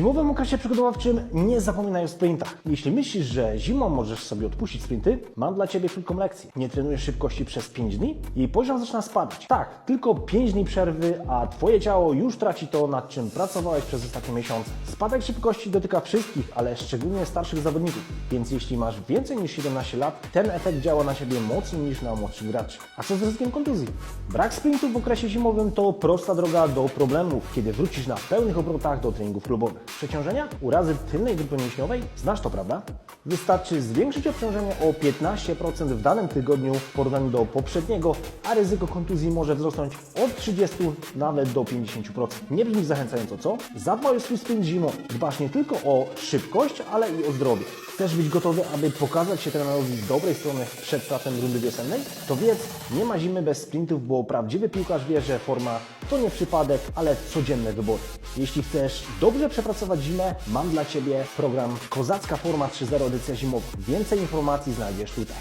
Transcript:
Zimowym okresie przygotowawczym nie zapominaj o sprintach. Jeśli myślisz, że zimą możesz sobie odpuścić sprinty, mam dla Ciebie krótką lekcję. Nie trenujesz szybkości przez 5 dni i poziom zaczyna spadać. Tak, tylko 5 dni przerwy, a Twoje ciało już traci to, nad czym pracowałeś przez ostatnie miesiące. Spadek szybkości dotyka wszystkich, ale szczególnie starszych zawodników. Więc jeśli masz więcej niż 17 lat, ten efekt działa na Ciebie mocniej niż na młodszych graczy. A co z ryzykiem kontuzji? Brak sprintów w okresie zimowym to prosta droga do problemów, kiedy wrócisz na pełnych obrotach do treningów klubowych. Przeciążenia? Urazy tylnej grupy mięśniowej? Znasz to, prawda? Wystarczy zwiększyć obciążenie o 15% w danym tygodniu w porównaniu do poprzedniego, a ryzyko kontuzji może wzrosnąć od 30 nawet do 50%. Nie brzmi zachęcająco, co? Zadbaj o swój sprint zimą. Dbasz nie tylko o szybkość, ale i o zdrowie. Chcesz być gotowy, aby pokazać się trenerowi z dobrej strony przed startem rundy wiosennej? To wiedz, nie ma zimy bez sprintów, bo prawdziwy piłkarz wie, że forma to nie przypadek, ale codzienne wybory. Jeśli chcesz dobrze przepracować zimę, mam dla Ciebie program Kozacka Forma 3.0 edycja zimowa. Więcej informacji znajdziesz tutaj.